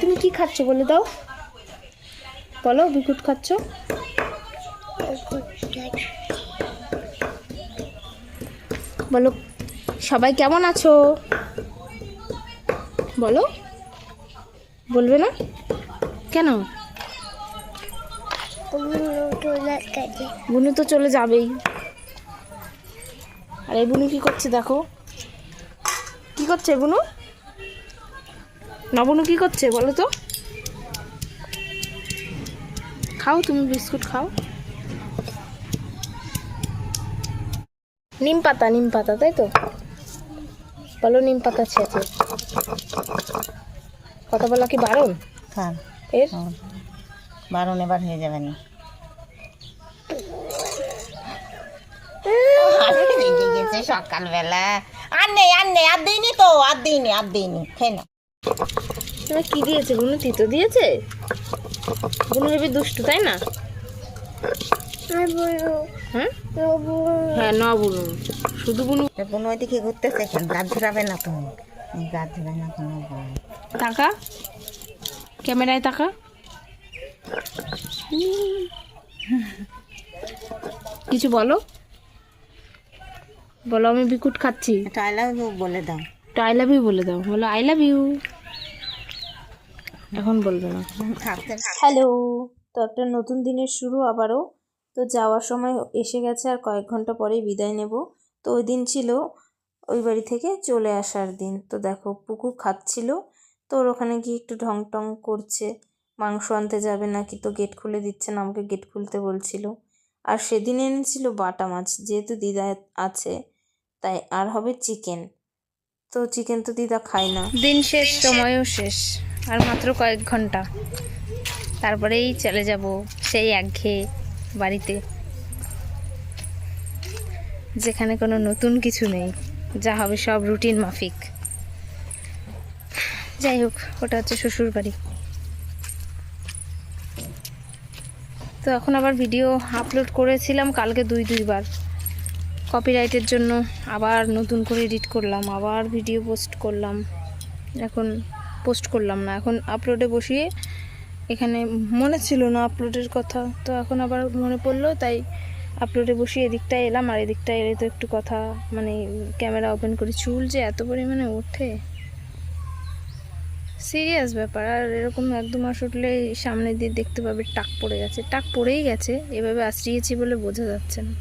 তুমি কি খাচ্ছ বলে দাও। বলো বিকুট খাচ্ছ? বলো, সবাই কেমন আছো? বলো, বলবে না? কেন? বুনু তো চলে যাবেই। আর এই বুনু কি করছে দেখো। কি করছে বুনু? নবনু কি করছে বলো তো? খাও তুমি বিস্কুট খাও। নিম পাতা নিম পাতা তাই তো? বলো নিম পাতা ছেঁচে কথা বলা কি বারণ? কার এর? বারণ এবার হয়ে যাবে না। সকালবেলা। আর নেই আর নেই আর দিইনি তো আর দিইনি আর দিইনি। খেয়ে না তুমি কি দিয়েছে? বুনু তিতো দিয়েছে? বুনু হেবি দুষ্টু তাই না? হ্যাঁ? হ্যাঁ ন বুনু। শুধু বুনু। কোনো ওইদিকে ঘুরতেছে গাছ ধরাবে না তুমি গাছ ধরাবে না কোনো। টাকা ক্যামেরায় টাকা কিছু বলো। বলো আমি বিকুট খাচ্ছি। আই লাভ ইউ বলে দাও। তো আই লাভ ইউ বলে দাও। বলো আই লাভ ইউ এখন বলবে না। হ্যালো তো একটা নতুন দিনের শুরু আবারও। তো যাওয়ার সময় এসে গেছে আর কয়েক ঘণ্টা পরেই বিদায় নেব। তো ওই দিন ছিল ওই বাড়ি থেকে চলে আসার দিন। তো দেখো পুকু খাচ্ছিল। তো ওর ওখানে গিয়ে একটু ঢং টং করছে। মাংস আনতে যাবে নাকি? তো গেট খুলে দিচ্ছে না আমাকে গেট খুলতে বলছিল। আর সেদিন এনেছিল বাটা মাছ যেহেতু দিদা আছে তাই আর হবে চিকেন। তো চিকেন তো দিদা খায় না। দিন শেষ সময়ও শেষ। আর মাত্র কয়েক ঘণ্টা। তারপরেই চলে যাব সেই একঘেয়ে বাড়িতে। যেখানে কোনো নতুন কিছু নেই, যা হবে সব রুটিন মাফিক। যাই হোক, ওটা হচ্ছে শ্বশুর বাড়ি। তো এখন আবার ভিডিও আপলোড করেছিলাম কালকে দুই দুইবার। কপিরাইটের জন্য আবার নতুন করে এডিট করলাম, আবার ভিডিও পোস্ট করলাম। এখন পোস্ট করলাম না। এখন আপলোডে বসিয়ে এখানে মনে ছিল না আপলোডের কথা। তো এখন আবার মনে পড়ল, তাই আপলোডে বসিয়ে এদিকটায় এলাম আর এদিকটায় এলে তো একটু কথা মানে ক্যামেরা ওপেন করি। চুল যে এত পরিমাণে ওঠে। সিরিয়াস ব্যাপার। আর এরকম এক দু মাস উঠলে সামনে দিয়ে দেখতে পাবে টাক পড়ে গেছে। টাক পড়েই গেছে, এভাবে আশ্রিয়েছি বলে বোঝা যাচ্ছে না।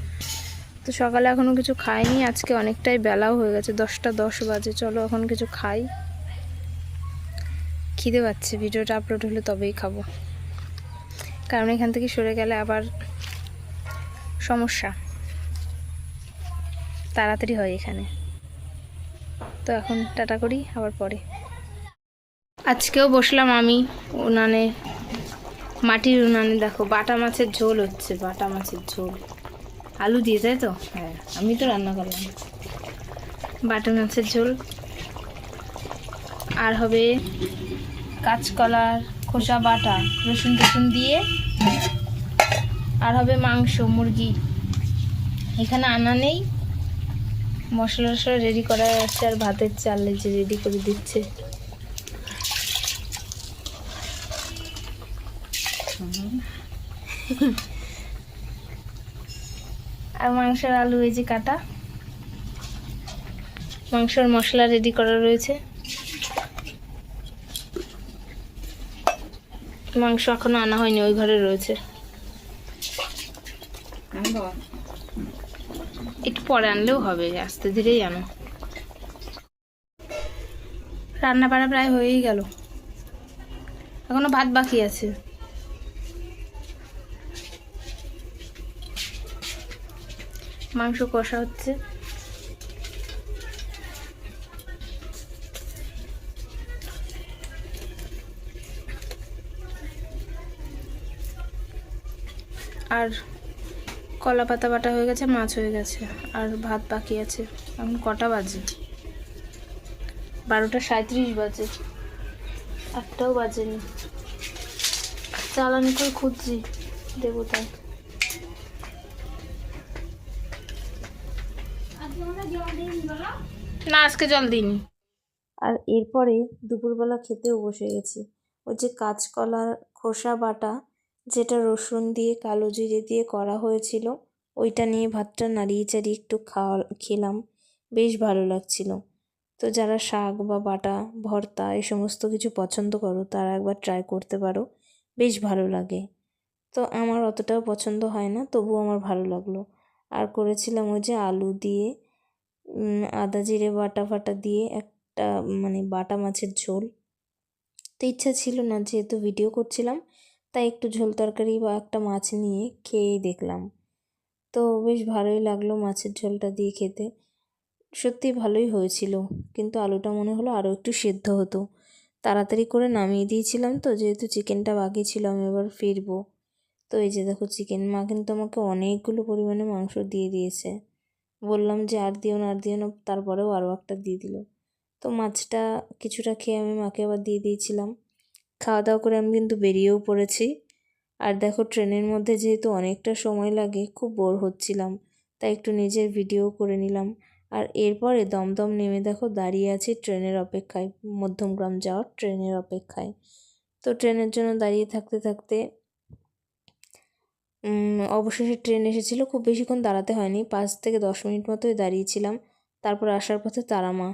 তো সকালে এখনও কিছু খাইনি, আজকে অনেকটাই বেলাও হয়ে গেছে, দশটা দশ বাজে। চলো এখন কিছু খাই। খিদে পাচ্ছে ভিডিওটা আপলোড হলে তবেই খাব। কারণ এখান থেকে সরে গেলে আবার সমস্যা। তাড়াতাড়ি হয় এখানে। তো এখন টাটা করি আবার পরে। আজকেও বসলাম আমি উনানে মাটির উনানে। দেখো বাটা মাছের ঝোল হচ্ছে বাটা মাছের ঝোল। আলু দিয়ে তাই তো? হ্যাঁ আমি তো রান্না করলাম। বাটা মাছের ঝোল। আর হবে কাঁচকলার খোসা, বাটা, রসুন টসুন দিয়ে আর হবে মাংস, মুরগি। এখানে আনা নেই। মশলা টশলা রেডি করা আছে আর ভাতের চাল যে রেডি করে দিচ্ছে। আর মাংসের আলু এই যে কাটা। মাংসের মশলা রেডি করা রয়েছে। মাংস এখনও আনা হয়নি ওই ঘরে রয়েছে। একটু পরে আনলেও হবে আস্তে ধীরেই আনো। রান্না বাড়া প্রায় হয়েই গেল। এখনও ভাত বাকি আছে। মাংস কষা হচ্ছে। আর কলা পাতা বাটা হয়ে গেছে, মাছ হয়ে গেছে, আর ভাত বাকি আছে। এখন কটা বাজে? বারোটা সাঁত্রিশ বাজে। একটাও বাজেনি। জ্বালানি করে খুঁজছি দেবো তাই না, আজকে জল দিইনি। আর এরপরে দুপুরবেলা খেতেও বসে গেছি। ওই যে কাঁচকলার খোসা বাটা যেটা রসুন দিয়ে, কালো জিরে দিয়ে করা হয়েছিল, ওইটা নিয়ে ভাতটা নাড়িয়ে চাড়িয়ে একটু খাওয়া, খেলাম। বেশ ভালো লাগছিল। তো যারা শাক বা বাটা, ভর্তা এই সমস্ত কিছু পছন্দ করো, তারা একবার ট্রাই করতে পারো। বেশ ভালো লাগে। তো আমার অতটাও পছন্দ হয় না, তবুও আমার ভালো লাগল। আর করেছিলাম ওই যে আলু দিয়ে আদা জিরে বাটা ফাটা দিয়ে একটা মানে বাটা মাছের ঝোল। তো ইচ্ছা ছিল না, যেহেতু ভিডিও করছিলাম তাই একটু ঝোল তরকারি বা একটা মাছ নিয়ে খেয়েই দেখলাম। তো বেশ ভালোই লাগল মাছের ঝোলটা দিয়ে খেতে। সত্যি ভালোই হয়েছিল, কিন্তু আলুটা মনে হলো আরও একটু সেদ্ধ হতো। তাড়াতাড়ি করে নামিয়ে দিয়েছিলাম তো, যেহেতু চিকেনটা বাকি ছিল, আমি এবার ফিরবো। তো এই যে দেখো, চিকেন মা কিন্তু আমাকে অনেকগুলো পরিমাণে মাংস দিয়ে দিয়েছে। বললাম যে আর দিও না, আর দিও না, তারপরেও আরও একটা দিয়ে দিল। তো মাছটা কিছুটা খেয়ে আমি মাকে আবার দিয়ে দিয়েছিলাম। খাওয়া দাওয়া করে আমি কিন্তু বেরিয়েও পড়েছি। আর দেখো, ট্রেনের মধ্যে যেহেতু অনেকটা সময় লাগে, খুব বোর হচ্ছিলাম, তাই একটু নিজের ভিডিও করে নিলাম। আর এরপরে দমদম নেমে দেখো, দাঁড়িয়ে আছি ট্রেনের অপেক্ষায়, মধ্যমগ্রাম যাওয়ার ট্রেনের অপেক্ষায়। তো ট্রেনের জন্য দাঁড়িয়ে থাকতে থাকতে অবশেষে ট্রেন এসেছিল, খুব বেশিক্ষণ দাঁড়াতে হয়নি, পাঁচ থেকে দশ মিনিট মতোই দাঁড়িয়েছিলাম। তারপর আসার পথে তারামা।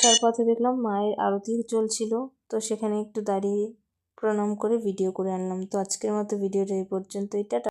আসার পথে দেখলাম মায়ের আরতি চলছিল। তো সেখানে একটু দাঁড়িয়ে প্রণাম করে ভিডিও করে আনলাম। তো আজকের মতো ভিডিওটা এই পর্যন্ত টাটা।